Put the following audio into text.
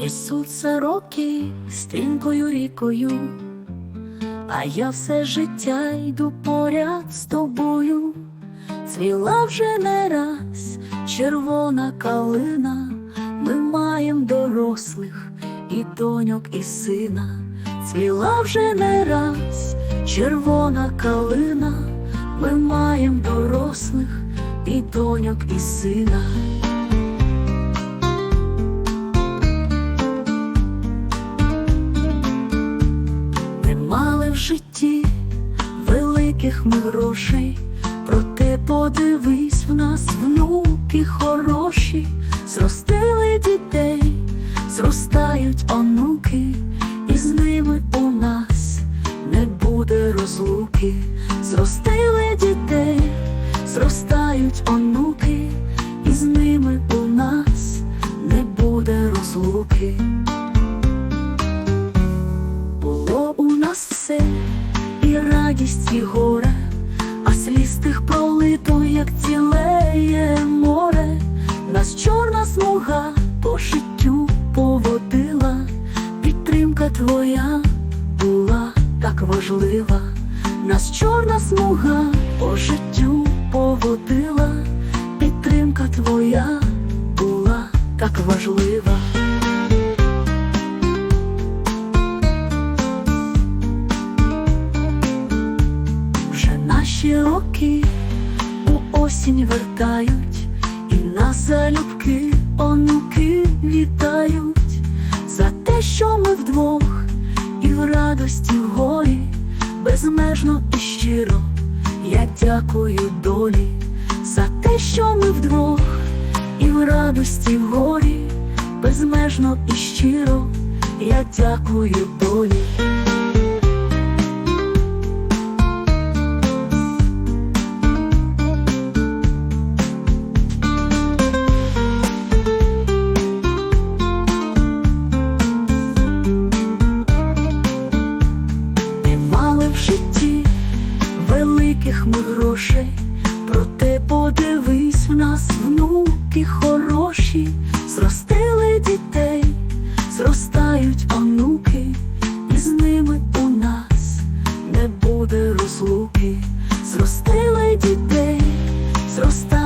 Несуться роки стрінкою рікою, а я все життя йду поряд з тобою. Цвіла вже не раз червона калина, ми маєм дорослих і доньок, і сина. Цвіла вже не раз червона калина, ми маєм дорослих і доньок, і сина. В житті великих ми грошей, проте подивись в нас, внуки хороші, зростили дітей, зростають онуки, і з ними у нас не буде розлуки, зростили дітей, зростають онуки, все, і радість, і горе, а сліз тих пролито, як цілеє море, нас чорна смуга по життю поводила, підтримка твоя була так важлива, нас чорна смуга по життю поводила, підтримка твоя була так важлива. Наші роки у осінь вертають, і нас залюбки онуки вітають за те, що ми вдвох, і в радості, в горі, безмежно і щиро. Я дякую долі за те, що ми вдвох, і в радості, в горі, безмежно і щиро. Я дякую долі. Великих ми грошей, проте подивись в нас, внуки хороші, зростили дітей, зростають онуки, і з ними у нас не буде розлуки, зростили дітей, зростають